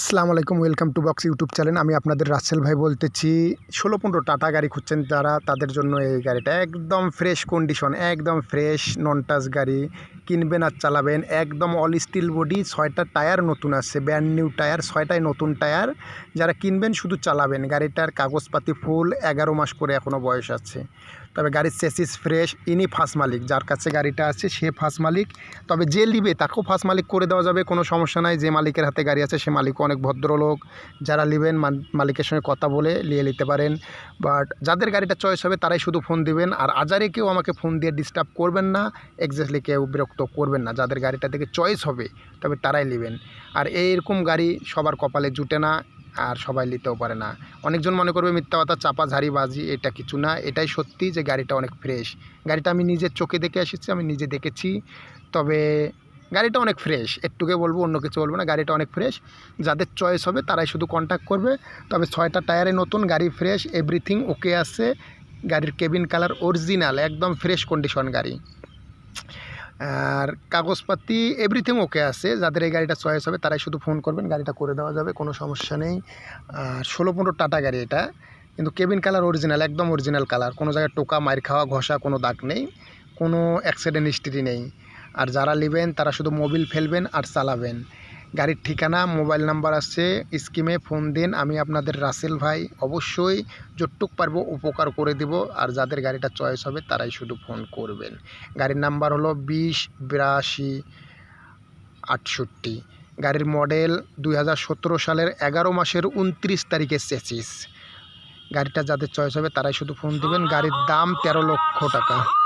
আসসালামু আলাইকুম, welcome to box YouTube channel. আমি আপনাদের রাসেল ভাই বলতেছি, ষোলো পনেরো টাটা গাড়ি খুঁজছেন তারা, তাদের জন্য এই গাড়িটা। একদম ফ্রেশ কন্ডিশন একদম ফ্রেশ নন টাচ গাড়ি। কিনবেন আর চালাবেন। একদম অল স্টিল বডি ছয়টা টায়ার নতুন আছে ব্র্যান্ড নিউ টায়ার ছয়টাই নতুন টায়ার যারা কিনবেন শুধু চালাবেন। গাড়িটার কাগজপাতি ফুল এগারো মাস করে এখনও বয়স আছে। তবে গাড়ির চেসিস ফ্রেশ ইনি ফার্স্ট মালিক। যার কাছে গাড়িটা আছে, সে ফার্স্ট মালিক। তবে যে নিবে, তাকেও ফার্স্ট মালিক করে দেওয়া যাবে, কোনো সমস্যা নাই। যে মালিকের হাতে গাড়ি আছে, সে মালিকও অনেক ভদ্রলোক। যারা নেবেন মালিকের সঙ্গে কথা বলে নিয়ে নিতে পারেন। বাট যাদের গাড়িটা চয়েস হবে, তারাই শুধু ফোন দিবেন। আর আজারে কেউ আমাকে ফোন দিয়ে ডিস্টার্ব করবেন না। এক্স্যাক্টলি কেউ বিরক্ত করবেন না। যাদের গাড়িটা থেকে চয়েস হবে, তবে তারাই নেবেন। আর এইরকম গাড়ি সবার কপালে জুটে না, আর সবাই নিতেও পারে না। অনেকজন মনে করবে মিথ্যা কথা, চাপা, ঝাড়ি, বাজি, এটা কিছু না। এটাই সত্যি যে গাড়িটা অনেক ফ্রেশ গাড়িটা আমি নিজের চোখে দেখে এসেছি, আমি নিজে দেখেছি। তবে গাড়িটা অনেক ফ্রেশ একটুকে বলব, অন্য কিছু বলব না। গাড়িটা অনেক ফ্রেশ যাদের চয়েস হবে, তারাই শুধু কন্ট্যাক্ট করবে। তবে ছয়টা টায়ারে নতুন গাড়ি ফ্রেশ এভরিথিং ওকে আছে। গাড়ির কেবিন কালার অরিজিনাল একদম ফ্রেশ কন্ডিশন গাড়ি। আর কাগজপাতি এভরিথিং ওকে আছে। যাদের এই গাড়িটা চয়েস হবে, তারাই শুধু ফোন করবেন, গাড়িটা করে দেওয়া যাবে, কোনো সমস্যা নেই। আর ষোলো পনেরো টাটা গাড়ি এটা। কিন্তু কেবিন কালার অরিজিনাল একদম অরিজিনাল কালার কোনো জায়গায় টোকা মার খাওয়া, ঘষা, কোনো দাগ নেই। কোনো অ্যাক্সিডেন্ট হিস্ট্রি নেই। আর যারা নেবেন, তারা শুধু মোবিল ফেলবেন আর চালাবেন। গাড়ির ঠিকানা, মোবাইল নাম্বার আছে, স্কিমে ফোন দিন। আমি আপনাদের রাসেল ভাই, অবশ্যই যতটুক পারব উপকার করে দিব, আর যাদের গাড়িটা চয়েস হবে তারাই শুধু ফোন করবেন। গাড়ির নাম্বার হলো বিশ, বিরাশি, আটষট্টি। গাড়ির মডেল দু হাজার সতেরো সালের এগারো মাসের উনত্রিশ তারিখের চেসিস। গাড়িটা যাদের চয়েস হবে তারাই শুধু ফোন দিবেন। গাড়ির দাম তেরো লক্ষ টাকা।